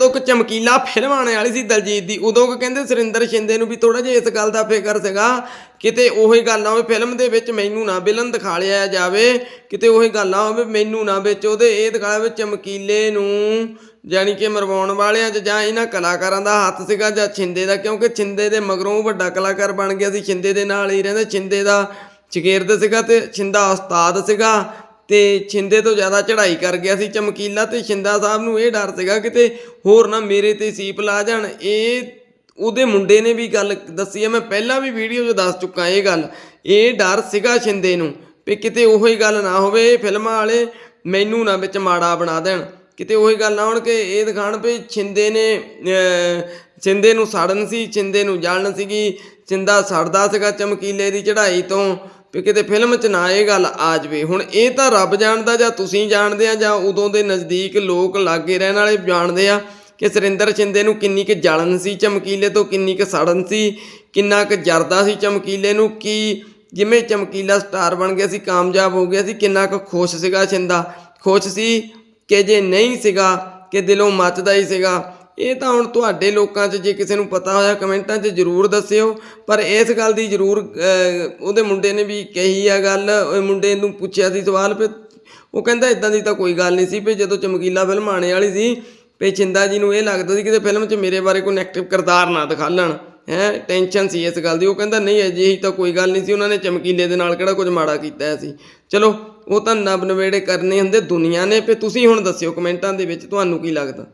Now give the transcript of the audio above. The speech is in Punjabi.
ਉਦੋਂ ਇੱਕ ਚਮਕੀਲਾ ਫਿਲਮ ਆਣੇ ਵਾਲੀ ਸੀ ਦਲਜੀਤ ਦੀ, ਉਦੋਂ ਕਹਿੰਦੇ ਸੁਰਿੰਦਰ ਸ਼ਿੰਦੇ ਨੂੰ ਵੀ ਥੋੜਾ ਜਿਹਾ ਇਸ ਗੱਲ ਦਾ ਫਿਕਰ ਸੀਗਾ, ਕਿਤੇ ਉਹੀ ਗੱਲ ਨਾ ਹੋਵੇ ਫਿਲਮ ਦੇ ਵਿੱਚ ਮੈਨੂੰ ਨਾ ਵਿਲਨ ਦਿਖਾ ਲਿਆ ਜਾਵੇ, ਕਿਤੇ ਉਹੀ ਗੱਲ ਨਾ ਹੋਵੇ ਮੈਨੂੰ ਨਾ ਵਿੱਚ ਉਹਦੇ ਇਹ ਦਿਖਾਇਆ ਵੀ ਚਮਕੀਲੇ ਨੂੰ ਜਾਣੀ ਕਿ ਮਰਵਾਉਣ ਵਾਲਿਆਂ 'ਚ ਜਾਂ ਇਹਨਾਂ ਕਲਾਕਾਰਾਂ ਦਾ ਹੱਥ ਸੀਗਾ ਜਾਂ ਛਿੰਦੇ ਦਾ, ਕਿਉਂਕਿ ਛਿੰਦੇ ਦੇ ਮਗਰੋਂ ਵੱਡਾ ਕਲਾਕਾਰ ਬਣ ਗਿਆ ਸੀ, ਛਿੰਦੇ ਦੇ ਨਾਲ ਹੀ ਰਹਿੰਦਾ, ਛਿੰਦੇ ਦਾ ਸ਼ਗਿਰਦ ਸੀਗਾ ਤੇ ਛਿੰਦਾ ਉਸਤਾਦ ਸੀਗਾ ਤੇ ਛਿੰਦੇ ਤੋਂ ਜ਼ਿਆਦਾ ਚੜ੍ਹਾਈ ਕਰ ਗਿਆ ਸੀ ਚਮਕੀਲਾ ਤੇ ਛਿੰਦਾ ਸਾਹਿਬ ਨੂੰ ਇਹ ਡਰ ਸੀਗਾ ਕਿਤੇ ਹੋਰ ਨਾ ਮੇਰੇ ਤੇ ਸੀਪ ਲਾ ਜਾਣ। ਇਹ ਉਹਦੇ ਮੁੰਡੇ ਨੇ ਵੀ ਗੱਲ ਦੱਸੀ ਹੈ ਮੈਂ ਪਹਿਲਾਂ ਵੀ ਵੀਡੀਓ 'ਚ ਦੱਸ ਚੁੱਕਾ ਇਹ ਗੱਲ। ਇਹ ਡਰ ਸੀਗਾ ਛਿੰਦੇ ਨੂੰ ਵੀ ਕਿਤੇ ਉਹੀ ਗੱਲ ਨਾ ਹੋਵੇ, ਇਹ ਫਿਲਮਾਂ ਵਾਲੇ ਮੈਨੂੰ ਨਾ ਵਿੱਚ ਮਾੜਾ ਬਣਾ ਦੇਣ। ਕਿਤੇ ਉਹੀ ਗੱਲ ਨਾ ਹੋਣ ਕਿ ਇਹ ਦਿਖਾਣ ਵੀ ਛਿੰਦੇ ਨੇ ਛਿੰਦੇ ਨੂੰ ਸੜਨ ਸੀ, ਛਿੰਦੇ ਨੂੰ ਜਲਣ ਸੀਗੀ। ਛਿੰਦਾ ਸੜਦਾ ਸੀਗਾ ਚਮਕੀਲੇ ਦੀ ਚੜ੍ਹਾਈ ਤੋਂ। ਵੀ ਕਿਤੇ ਫਿਲਮ 'ਚ ਨਾ ਇਹ ਗੱਲ ਆ ਜਵੇ। ਹੁਣ ਇਹ ਤਾਂ ਰੱਬ ਜਾਣਦਾ ਜਾਂ ਤੁਸੀਂ ਜਾਣਦੇ ਆ ਜਾਂ ਉਦੋਂ ਦੇ ਨਜ਼ਦੀਕ ਲੋਕ ਲਾਗੇ ਰਹਿਣ ਵਾਲੇ ਜਾਣਦੇ ਆ ਕਿ ਸੁਰਿੰਦਰ ਛਿੰਦੇ ਨੂੰ ਕਿੰਨੀ ਕੁ ਜਲਨ ਸੀ ਚਮਕੀਲੇ ਤੋਂ ਕਿੰਨੀ ਕੁ ਸੜਨ ਸੀ, ਕਿੰਨਾ ਕੁ ਜਰਦਾ ਸੀ ਚਮਕੀਲੇ ਨੂੰ, ਕੀ ਜਿਵੇਂ ਚਮਕੀਲਾ ਸਟਾਰ ਬਣ ਗਿਆ ਸੀ, ਕਾਮਯਾਬ ਹੋ ਗਿਆ ਸੀ, ਕਿੰਨਾ ਕੁ ਖੁਸ਼ ਸੀਗਾ ਛਿੰਦਾ। ਖੁਸ਼ ਸੀ ਕਿ ਜੇ ਨਹੀਂ ਸੀਗਾ, ਕਿ ਦਿਲੋਂ ਮੱਚਦਾ ਹੀ ਸੀਗਾ। ਇਹ ਤਾਂ ਹੁਣ ਤੁਹਾਡੇ ਲੋਕਾਂ 'ਚ ਜੇ ਕਿਸੇ ਨੂੰ ਪਤਾ ਹੋਇਆ ਕਮੈਂਟਾਂ 'ਚ ਜਰੂਰ ਦੱਸਿਓ। ਪਰ ਇਸ ਗੱਲ ਦੀ ਜਰੂਰ ਉਹਦੇ ਮੁੰਡੇ ਨੇ ਵੀ ਕਹੀ ਆ ਗੱਲ, ਉਹ ਮੁੰਡੇ ਨੂੰ ਪੁੱਛਿਆ ਸੀ ਸਵਾਲ ਵੀ ਉਹ ਕਹਿੰਦਾ ਇਦਾਂ ਦੀ ਤਾਂ ਕੋਈ ਗੱਲ ਨਹੀਂ ਸੀ, ਵੀ ਜਦੋਂ ਚਮਕੀਲਾ ਫਿਲਮ ਆਣੇ ਵਾਲੀ ਸੀ, ਵੀ ਚਿੰਦਾ ਜੀ ਨੂੰ ਇਹ ਲੱਗਦਾ ਸੀ ਕਿਤੇ ਫਿਲਮ 'ਚ ਮੇਰੇ ਬਾਰੇ ਕੋਈ ਨੈਗੇਟਿਵ ਕਿਰਦਾਰ ਨਾ ਦਿਖਾ ਲੈਣ ਹੈ ਟੈਨਸ਼ਨ ਸੀ ਇਸ ਗੱਲ ਦੀ। ਉਹ ਕਹਿੰਦਾ ਨਹੀਂ, ਅਜਿਹੀ ਤਾਂ ਕੋਈ ਗੱਲ ਨਹੀਂ ਸੀ। ਉਹਨਾਂ ਨੇ ਚਮਕੀਲੇ ਦੇ ਨਾਲ ਕਿਹੜਾ ਕੁਝ ਮਾੜਾ ਕੀਤਾ ਸੀ। ਚਲੋ, ਉਹ ਤਾਂ ਨਬ ਨਵੇੜੇ ਕਰਨੇ ਹੁੰਦੇ ਦੁਨੀਆ ਨੇ। ਤੇ ਤੁਸੀਂ ਹੁਣ ਦੱਸਿਓ ਕਮੈਂਟਾਂ ਦੇ ਵਿੱਚ ਤੁਹਾਨੂੰ ਕੀ ਲੱਗਦਾ?